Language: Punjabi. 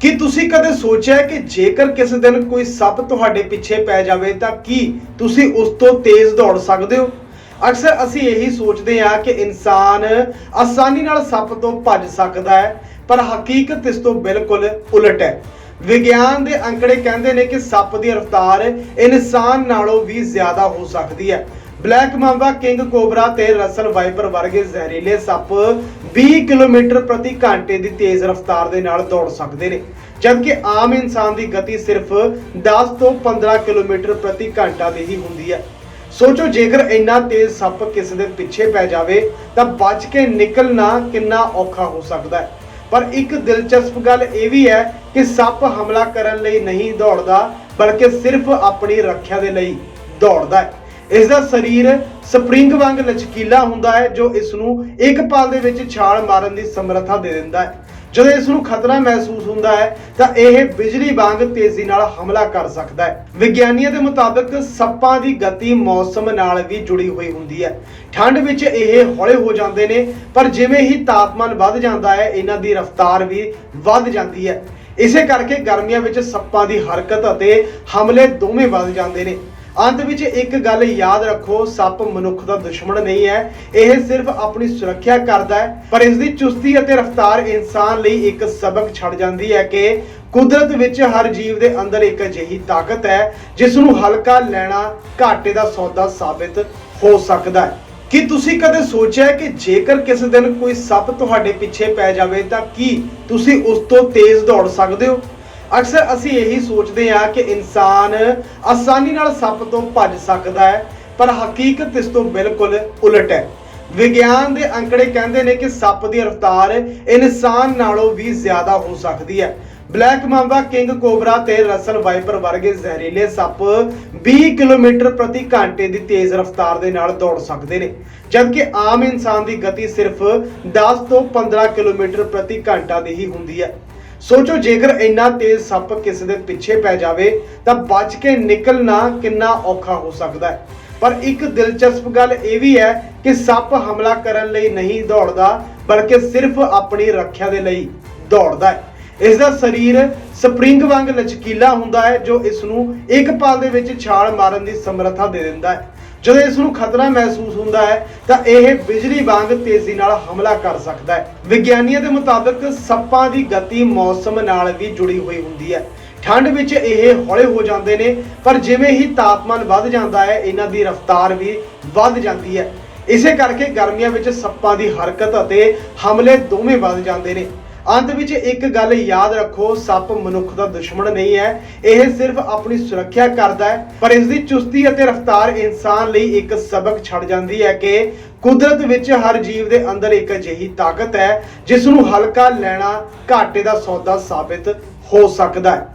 ਕੀ ਤੁਸੀਂ ਕਦੇ ਸੋਚਿਆ ਕਿ ਜੇਕਰ ਕਿਸੇ ਦਿਨ ਕੋਈ ਸੱਪ ਤੁਹਾਡੇ ਪਿੱਛੇ ਪੈ ਜਾਵੇ, ਤਾਂ ਕੀ ਤੁਸੀਂ ਉਸ ਤੋਂ ਤੇਜ਼ ਦੌੜ ਸਕਦੇ ਹੋ? ਅਕਸਰ ਅਸੀਂ ਇਹੀ ਸੋਚਦੇ ਹਾਂ ਕਿ ਇਨਸਾਨ ਆਸਾਨੀ ਨਾਲ ਸੱਪ ਤੋਂ ਭੱਜ ਸਕਦਾ ਹੈ, ਪਰ ਹਕੀਕਤ ਇਸ ਤੋਂ ਬਿਲਕੁਲ ਉਲਟ ਹੈ। ਵਿਗਿਆਨ ਦੇ ਅੰਕੜੇ ਕਹਿੰਦੇ ਨੇ ਕਿ ਸੱਪ ਦੀ ਰਫ਼ਤਾਰ ਇਨਸਾਨ ਨਾਲੋਂ ਵੀ ਜ਼ਿਆਦਾ ਹੋ ਸਕਦੀ ਹੈ। ਬਲੈਕ ਮਾਂਬਾ ਕਿੰਗ ਕੋਬਰਾ ਤੇ ਰਸਲ ਵਾਈਪਰ ਵਰਗੇ ਜ਼ਹਿਰੀਲੇ ਸੱਪ 20 ਕਿਲੋਮੀਟਰ ਪ੍ਰਤੀ ਘੰਟੇ ਦੀ ਤੇਜ਼ ਰਫ਼ਤਾਰ ਦੇ ਨਾਲ ਦੌੜ ਸਕਦੇ ਨੇ। ਜਦਕਿ ਆਮ ਇਨਸਾਨ ਦੀ ਗਤੀ ਸਿਰਫ 10 ਤੋਂ 15 ਕਿਲੋਮੀਟਰ ਪ੍ਰਤੀ ਘੰਟਾ ਦੀ ਹੀ ਹੁੰਦੀ ਹੈ। ਸੋਚੋ, ਜੇਕਰ ਇੰਨਾ ਤੇਜ਼ ਸੱਪ ਕਿਸੇ ਦੇ ਪਿੱਛੇ ਪੈ ਜਾਵੇ, ਤਾਂ ਬਚ ਕੇ ਨਿਕਲਣਾ ਕਿੰਨਾ ਔਖਾ ਹੋ ਸਕਦਾ ਹੈ। ਪਰ ਇੱਕ ਦਿਲਚਸਪ ਗੱਲ ਇਹ ਵੀ ਹੈ ਕਿ ਸੱਪ ਹਮਲਾ ਕਰਨ ਲਈ ਨਹੀਂ ਦੌੜਦਾ, ਬਲਕਿ ਸਿਰਫ ਆਪਣੀ ਰੱਖਿਆ ਦੇ ਲਈ ਦੌੜਦਾ ਹੈ। ਇਸ ਦਾ ਸਰੀਰ ਸਪਰਿੰਗ ਵਾਂਗ ਲਚਕੀਲਾ ਹੁੰਦਾ ਹੈ, ਜੋ ਇਸ ਨੂੰ ਇੱਕ ਪਲ ਦੇ ਵਿੱਚ ਛਾਲ ਮਾਰਨ ਦੀ ਸਮਰੱਥਾ ਦੇ ਦਿੰਦਾ ਹੈ। ਜਦੋਂ ਇਸ ਨੂੰ ਖਤਰਾ ਮਹਿਸੂਸ ਹੁੰਦਾ ਹੈ, ਤਾਂ ਇਹ ਬਿਜਲੀ ਵਾਂਗ ਤੇਜ਼ੀ ਨਾਲ ਹਮਲਾ ਕਰ ਸਕਦਾ ਹੈ। ਵਿਗਿਆਨੀਆਂ ਦੇ ਮੁਤਾਬਕ ਸੱਪਾਂ ਦੀ ਗਤੀ ਮੌਸਮ ਨਾਲ ਵੀ ਜੁੜੀ ਹੋਈ ਹੁੰਦੀ ਹੈ। ਠੰਡ ਵਿੱਚ ਇਹ ਹੌਲੇ ਹੋ ਜਾਂਦੇ ਨੇ, ਪਰ ਜਿਵੇਂ ਹੀ ਤਾਪਮਾਨ ਵੱਧ ਜਾਂਦਾ ਹੈ, ਇਹਨਾਂ ਦੀ ਰਫ਼ਤਾਰ ਵੀ ਵੱਧ ਜਾਂਦੀ ਹੈ। ਇਸੇ ਕਰਕੇ ਗਰਮੀਆਂ ਵਿੱਚ ਸੱਪਾਂ ਦੀ ਹਰਕਤ ਅਤੇ ਹਮਲੇ ਦੋਵੇਂ ਵੱਧ ਜਾਂਦੇ ਨੇ। ਅੰਤ ਵਿੱਚ ਇੱਕ ਗੱਲ ਯਾਦ ਰੱਖੋ, ਸੱਪ ਮਨੁੱਖ ਦਾ ਦੁਸ਼ਮਣ ਨਹੀਂ ਹੈ, ਇਹ ਸਿਰਫ ਆਪਣੀ ਸੁਰੱਖਿਆ ਕਰਦਾ ਹੈ, ਪਰ ਇਸ ਦੀ ਚੁਸਤੀ ਅਤੇ ਰਫ਼ਤਾਰ ਇਨਸਾਨ ਲਈ ਇੱਕ ਸਬਕ ਛੱਡ ਜਾਂਦੀ ਹੈ ਕਿ ਕੁਦਰਤ ਵਿੱਚ ਹਰ ਜੀਵ ਦੇ ਅੰਦਰ ਇੱਕ ਅਜਿਹੀ ਤਾਕਤ ਹੈ ਜਿਸ ਨੂੰ ਹਲਕਾ ਲੈਣਾ ਘਾਟੇ ਦਾ ਸੌਦਾ ਸਾਬਿਤ ਹੋ ਸਕਦਾ ਹੈ। ਕੀ ਤੁਸੀਂ ਕਦੇ ਸੋਚਿਆ ਕਿ ਜੇਕਰ ਕਿਸੇ ਦਿਨ ਕੋਈ ਸੱਪ ਤੁਹਾਡੇ ਪਿੱਛੇ ਪੈ ਜਾਵੇ, ਤਾਂ ਕੀ ਤੁਸੀਂ ਉਸ ਤੋਂ ਤੇਜ਼ ਦੌੜ ਸਕਦੇ ਹੋ? ਅਕਸਰ ਅਸੀਂ ਇਹੀ ਸੋਚਦੇ ਹਾਂ ਕਿ ਇਨਸਾਨ ਆਸਾਨੀ ਨਾਲ ਸੱਪ ਤੋਂ ਭੱਜ ਸਕਦਾ ਹੈ, ਪਰ ਹਕੀਕਤ ਇਸ ਤੋਂ ਬਿਲਕੁਲ ਉਲਟ ਹੈ। ਵਿਗਿਆਨ ਦੇ ਅੰਕੜੇ ਕਹਿੰਦੇ ਨੇ ਕਿ ਸੱਪ ਦੀ ਰਫ਼ਤਾਰ ਇਨਸਾਨ ਨਾਲੋਂ ਵੀ ਜ਼ਿਆਦਾ ਹੋ ਸਕਦੀ ਹੈ। ਬਲੈਕ ਮਾਂਬਾ ਕਿੰਗ ਕੋਬਰਾ ਤੇ ਰਸਲ ਵਾਈਪਰ ਵਰਗੇ ਜ਼ਹਿਰੀਲੇ ਸੱਪ 20 ਕਿਲੋਮੀਟਰ ਪ੍ਰਤੀ ਘੰਟੇ ਦੀ ਤੇਜ਼ ਰਫ਼ਤਾਰ ਦੇ ਨਾਲ ਦੌੜ ਸਕਦੇ ਨੇ, ਜਦਕਿ ਆਮ ਇਨਸਾਨ ਦੀ ਗਤੀ ਸਿਰਫ 10 ਤੋਂ 15 ਕਿਲੋਮੀਟਰ ਪ੍ਰਤੀ ਘੰਟਾ ਦੀ ਹੀ ਹੁੰਦੀ ਹੈ। ਸੋਚੋ, ਜੇਕਰ ਇੰਨਾ ਤੇਜ਼ ਸੱਪ ਕਿਸੇ ਦੇ ਪਿੱਛੇ ਪੈ ਜਾਵੇ, ਤਾਂ ਬਚ ਕੇ ਨਿਕਲਣਾ ਕਿੰਨਾ ਔਖਾ ਹੋ ਸਕਦਾ ਹੈ। ਪਰ ਇੱਕ ਦਿਲਚਸਪ ਗੱਲ ਇਹ ਵੀ ਹੈ ਕਿ ਸੱਪ ਹਮਲਾ ਕਰਨ ਲਈ ਨਹੀਂ ਦੌੜਦਾ, ਬਲਕਿ ਸਿਰਫ ਆਪਣੀ ਰੱਖਿਆ ਦੇ ਲਈ ਦੌੜਦਾ ਹੈ। ਇਸ ਦਾ ਸਰੀਰ ਸਪਰਿੰਗ ਵਾਂਗ ਲਚਕੀਲਾ ਹੁੰਦਾ ਹੈ, ਜੋ ਇਸ ਨੂੰ ਇੱਕ ਪਲ ਦੇ ਵਿੱਚ ਛਾਲ ਮਾਰਨ ਦੀ ਸਮਰੱਥਾ ਦੇ ਦਿੰਦਾ ਹੈ। ਜਦੋਂ ਇਸ ਨੂੰ ਖਤਰਾ ਮਹਿਸੂਸ ਹੁੰਦਾ ਹੈ, ਤਾਂ ਇਹ ਬਿਜਲੀ ਵਾਂਗ ਤੇਜ਼ੀ ਨਾਲ ਹਮਲਾ ਕਰ ਸਕਦਾ ਹੈ। ਵਿਗਿਆਨੀਆਂ ਦੇ ਮੁਤਾਬਕ ਸੱਪਾਂ ਦੀ ਗਤੀ ਮੌਸਮ ਨਾਲ ਵੀ ਜੁੜੀ ਹੋਈ ਹੁੰਦੀ ਹੈ। ਠੰਡ ਵਿੱਚ ਇਹ ਹੌਲੇ ਹੋ ਜਾਂਦੇ ਨੇ, ਪਰ ਜਿਵੇਂ ਹੀ ਤਾਪਮਾਨ ਵੱਧ ਜਾਂਦਾ ਹੈ, ਇਹਨਾਂ ਦੀ ਰਫ਼ਤਾਰ ਵੀ ਵੱਧ ਜਾਂਦੀ ਹੈ। ਇਸੇ ਕਰਕੇ ਗਰਮੀਆਂ ਵਿੱਚ ਸੱਪਾਂ ਦੀ ਹਰਕਤ ਅਤੇ ਹਮਲੇ ਦੋਵੇਂ ਵੱਧ ਜਾਂਦੇ ਨੇ। ਅੰਤ ਵਿੱਚ ਇੱਕ ਗੱਲ ਯਾਦ ਰੱਖੋ, ਸੱਪ ਮਨੁੱਖ ਦਾ ਦੁਸ਼ਮਣ ਨਹੀਂ ਹੈ, ਇਹ ਸਿਰਫ ਆਪਣੀ ਸੁਰੱਖਿਆ ਕਰਦਾ ਹੈ, ਪਰ ਇਸ ਦੀ ਚੁਸਤੀ ਅਤੇ ਰਫ਼ਤਾਰ ਇਨਸਾਨ ਲਈ ਇੱਕ ਸਬਕ ਛੱਡ ਜਾਂਦੀ ਹੈ ਕਿ ਕੁਦਰਤ ਵਿੱਚ ਹਰ ਜੀਵ ਦੇ ਅੰਦਰ ਇੱਕ ਅਜਿਹੀ ਤਾਕਤ ਹੈ ਜਿਸ ਨੂੰ ਹਲਕਾ ਲੈਣਾ ਘਾਟੇ ਦਾ ਸੌਦਾ ਸਾਬਿਤ ਹੋ ਸਕਦਾ ਹੈ।